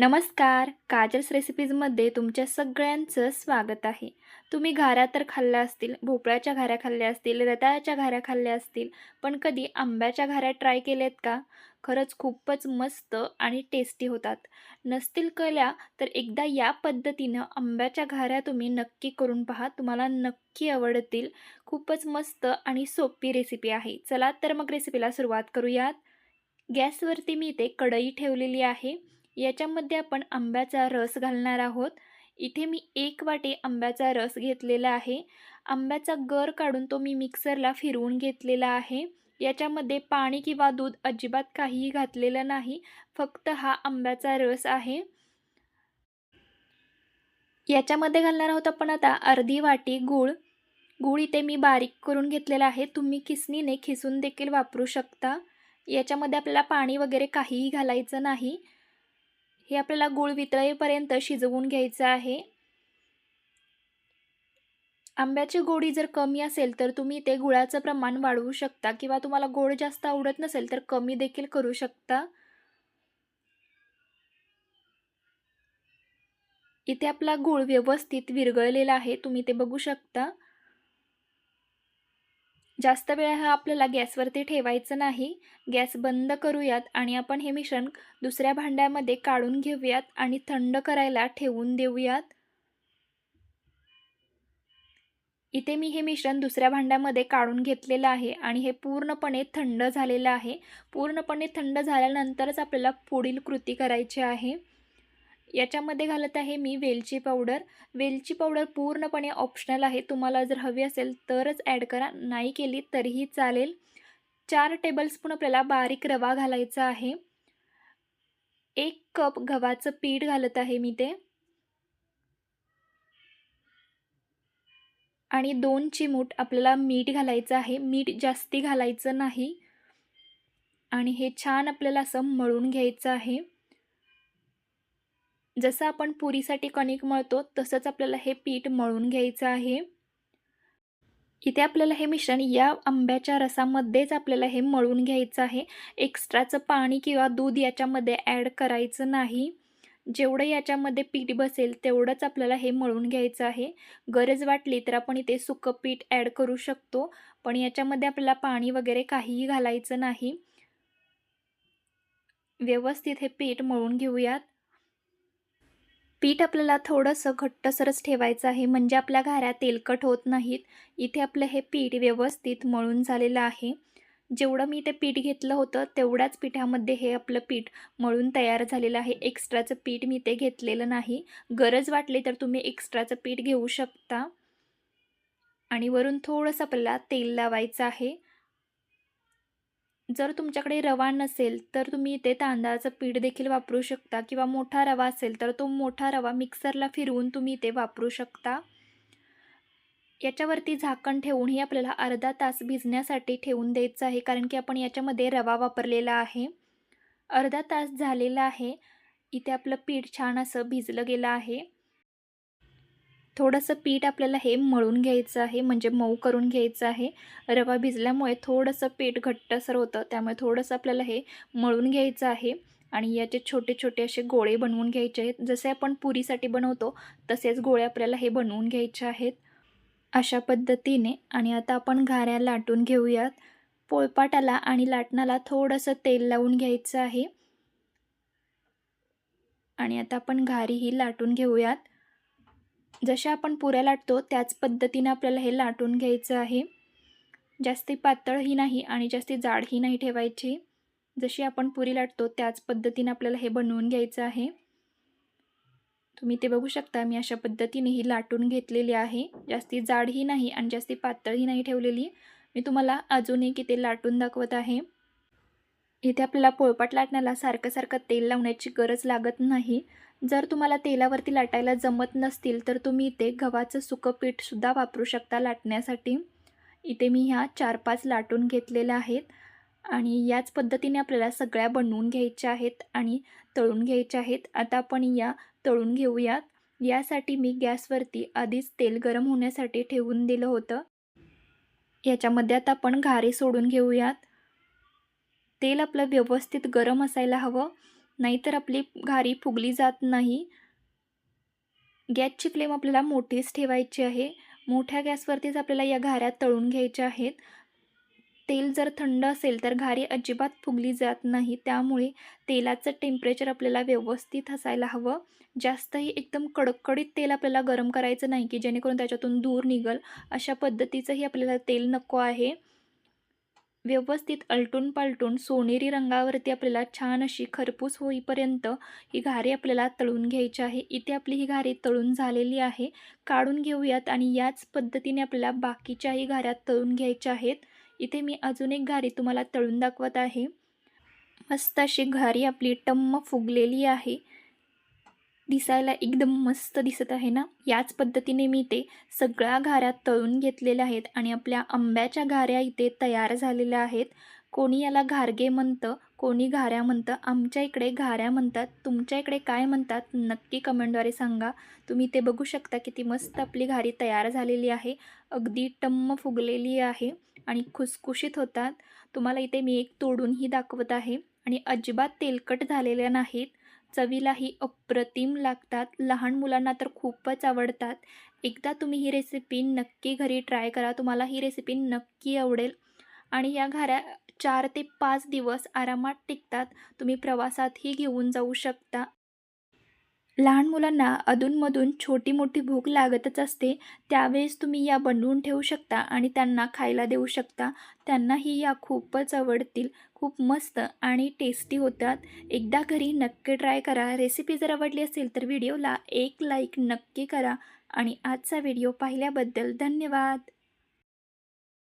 नमस्कार. काजल्स रेसिपीजमध्ये तुमच्या सगळ्यांचं स्वागत आहे. तुम्ही घाऱ्या तर खाल्ल्या असतील भोपळ्याच्या घाऱ्या खाल्ल्या असतील रताळ्याच्या घाऱ्या खाल्ल्या असतील पण कधी आंब्याच्या घाऱ्या ट्राय केल्यात का? खरंच खूपच मस्त आणि टेस्टी होतात. नसतील कल्या तर एकदा या पद्धतीनं आंब्याच्या घाऱ्या तुम्ही नक्की करून पहा. तुम्हाला नक्की आवडतील. खूपच मस्त आणि सोपी रेसिपी आहे. चला तर मग रेसिपीला सुरुवात करूयात. गॅसवरती मी इथे कढई ठेवलेली आहे. याच्यामध्ये आपण आंब्याचा रस घालणार आहोत. इथे मी एक वाटी आंब्याचा रस घेतलेला आहे. आंब्याचा गर काढून तो मी मिक्सरला फिरवून घेतलेला आहे. याच्यामध्ये पाणी किंवा दूध अजिबात काहीही घातलेलं नाही. फक्त हा आंब्याचा रस आहे. याच्यामध्ये घालणार आहोत आपण आता अर्धी वाटी गूळ. गूळ इथे मी बारीक करून घेतलेला आहे. तुम्ही किसनीने खिसून देखील वापरू शकता. याच्यामध्ये आपल्याला पाणी वगैरे काहीही घालायचं नाही. हे आपल्याला गूळ वितळेपर्यंत शिजवून घ्यायचं आहे. आंब्याची गोडी जर कमी असेल तर तुम्ही ते गुळाचं प्रमाण वाढवू शकता किंवा तुम्हाला गोड जास्त आवडत नसेल तर कमी देखील करू शकता. इथे आपला गूळ व्यवस्थित विरगळलेला आहे तुम्ही ते बघू शकता. जास्त वेळ हा आपल्याला गॅसवरती ठेवायचं नाही. गॅस बंद करूयात आणि आपण हे मिश्रण दुसऱ्या भांड्यामध्ये काढून घेऊयात आणि थंड करायला ठेवून देऊयात. इथे मी हे मिश्रण दुसऱ्या भांड्यामध्ये काढून घेतलेलं आहे आणि हे पूर्णपणे थंड झालेलं आहे. पूर्णपणे थंड झाल्यानंतरच आपल्याला पुढील कृती करायची आहे. याच्यामध्ये घालत आहे मी वेलची पावडर. वेलची पावडर पूर्णपणे ऑप्शनल आहे. तुम्हाला जर हवी असेल तरच ॲड करा. नाही केली तरीही चालेल. चार टेबलस्पून आपल्याला बारीक रवा घालायचा आहे. एक कप गव्हाचं पीठ घालत आहे मी ते. आणि दोन चिमूट आपल्याला मीठ घालायचं आहे. मीठ जास्ती घालायचं नाही. आणि हे छान आपल्याला असं मळून घ्यायचं आहे. जसं आपण पुरीसाठी कणिक मळतो तसंच आपल्याला हे पीठ मळून घ्यायचं आहे. इथे आपल्याला हे मिश्रण या आंब्याच्या रसामध्येच आपल्याला हे मळून घ्यायचं आहे. एक्स्ट्राचं पाणी किंवा दूध याच्यामध्ये ॲड करायचं नाही. जेवढं याच्यामध्ये पीठ बसेल तेवढंच आपल्याला हे मळून घ्यायचं आहे. गरज वाटली तर आपण इथे सुकं पीठ ॲड करू शकतो पण याच्यामध्ये आपल्याला पाणी वगैरे काहीही घालायचं नाही. व्यवस्थित हे पीठ मळून घेऊयात. पीठ आपल्याला थोडंसं घट्टसरच ठेवायचं आहे. म्हणजे आपल्या घाऱ्या तेलकट होत नाहीत. इथे आपलं हे पीठ व्यवस्थित मळून झालेलं आहे. जेवढं मी ते पीठ घेतलं होतं तेवढ्याच पिठामध्ये हे आपलं पीठ मळून तयार झालेलं आहे. एक्स्ट्राचं पीठ मी ते घेतलेलं नाही. गरज वाटली तर तुम्ही एक्स्ट्राचं पीठ घेऊ शकता. आणि वरून थोडंसं आपल्याला तेल लावायचं आहे. जर तुमच्याकडे रवा नसेल तर तुम्ही इथे तांदळाचं पीठ देखील वापरू शकता किंवा मोठा रवा असेल तर तो मोठा रवा मिक्सरला फिरवून तुम्ही इथे वापरू शकता. याच्यावरती झाकण ठेवूनही आपल्याला अर्धा तास भिजण्यासाठी ठेवून द्यायचं आहे कारण की आपण याच्यामध्ये रवा वापरलेला आहे. अर्धा तास झालेला आहे. इथे आपलं पीठ छान असं भिजलं गेलं आहे. थोडंसं पीठ आपल्याला हे मळून घ्यायचं आहे म्हणजे मऊ करून घ्यायचं आहे. रवा भिजल्यामुळे थोडंसं पीठ घट्टसर होतं त्यामुळे थोडंसं आपल्याला हे मळून घ्यायचं आहे. आणि याचे छोटे छोटे असे गोळे बनवून घ्यायचे आहेत. जसे आपण पुरीसाठी बनवतो तसेच गोळे आपल्याला हे बनवून घ्यायचे आहेत. अशा पद्धतीने. आणि आता आपण घाऱ्या लाटून घेऊयात. पोळपाटाला आणि लाटणाला थोडंसं तेल लावून घ्यायचं आहे. आणि आता आपण घारीही लाटून घेऊयात. जशा आपण पुऱ्या लाटतो त्याच पद्धतीने आपल्याला हे लाटून घ्यायचं आहे. जास्ती पातळही नाही आणि जास्ती जाडही नाही ठेवायची. जशी आपण पुरी लाटतो त्याच पद्धतीने आपल्याला हे बनवून घ्यायचं आहे. तुम्ही ते बघू शकता मी अशा पद्धतीने ही लाटून घेतलेली आहे. जास्ती जाडही नाही आणि जास्ती पातळही नाही ठेवलेली. मी तुम्हाला अजूनही किती लाटून दाखवत आहे. इथे आपल्याला पोळपाट लाटण्याला सारखं सारखं तेल लावण्याची गरज लागत नाही. जर तुम्हाला तेलावरती लाटायला जमत नसतील तर तुम्ही इथे गव्हाचं सुकं पीठसुद्धा वापरू शकता लाटण्यासाठी. इथे मी ह्या चार पाच लाटून घेतलेल्या आहेत आणि याच पद्धतीने आपल्याला सगळ्या बनवून घ्यायच्या आहेत आणि तळून घ्यायच्या आहेत. आता आपण या तळून घेऊयात. यासाठी मी गॅसवरती आधीच तेल गरम होण्यासाठी ठेवून दिलं होतं. याच्यामध्ये आता आपण घारे सोडून घेऊयात. तेल आपलं व्यवस्थित गरम असायला हवं. नाहीतर आपली घारी फुगली जात नाही. गॅसची फ्लेम आपल्याला मोठीच ठेवायची आहे. मोठ्या गॅसवरतीच आपल्याला या घाऱ्या तळून घ्यायच्या आहेत. तेल जर थंड असेल तर घारी अजिबात फुगली जात नाही. त्यामुळे तेलाचं टेम्परेचर आपल्याला व्यवस्थित असायला हवं. जास्तही एकदम कडकडीत तेल आपल्याला गरम करायचं नाही की जेणेकरून त्याच्यातून दूर निघल. अशा पद्धतीचंही आपल्याला तेल नको आहे. व्यवस्थित अलटून पालटून सोनेरी रंगावरती आपल्याला छान अशी खरपूस होईपर्यंत ही घारी आपल्याला तळून घ्यायची आहे. इथे आपली ही घारी तळून झालेली आहे. काढून घेऊयात आणि याच पद्धतीने आपल्याला बाकीच्याही घाऱ्या तळून घ्यायच्या आहेत. इथे मी अजून एक घारी तुम्हाला तळून दाखवत आहे. मस्त अशी घारी आपली टम्म फुगलेली आहे. दिसायला एकदम मस्त दिसत आहे ना? याच पद्धतीने मी ते सगळ्या घाऱ्या तळून घेतलेल्या आहेत आणि आपल्या आंब्याच्या घाऱ्या इथे तयार झालेल्या आहेत. कोणी याला घारगे म्हणतं कोणी घाऱ्या म्हणतं आमच्या इकडे घाऱ्या म्हणतात. तुमच्या इकडे काय म्हणतात नक्की कमेंटद्वारे सांगा. तुम्ही ते बघू शकता किती मस्त आपली घारी तयार झालेली आहे. अगदी टम्म फुगलेली आहे आणि खुसखुशीत होतात. तुम्हाला इथे मी एक तोडूनही दाखवत आहे आणि अजिबात तेलकट झालेल्या नाहीत. चवीलाही अप्रतिम लागतात. लहान मुलांना तर खूपच आवडतात. एकदा तुम्ही ही रेसिपी नक्की घरी ट्राय करा. तुम्हाला ही रेसिपी नक्की आवडेल. आणि या घाऱ्या चार ते पाच दिवस आरामात टिकतात. तुम्ही प्रवासातही घेऊन जाऊ शकता. लहान मुलांना अधूनमधून छोटी मोठी भूक लागतच असते त्यावेळेस तुम्ही या बनवून ठेवू शकता आणि त्यांना खायला देऊ शकता. त्यांनाही या खूपच आवडतील खूप मस्त आणि टेस्टी होतात. एकदा घरी नक्की ट्राय करा. रेसिपी जर आवडली असेल तर व्हिडिओला एक लाईक नक्की करा. आणि आजचा व्हिडिओ पाहिल्याबद्दल धन्यवाद.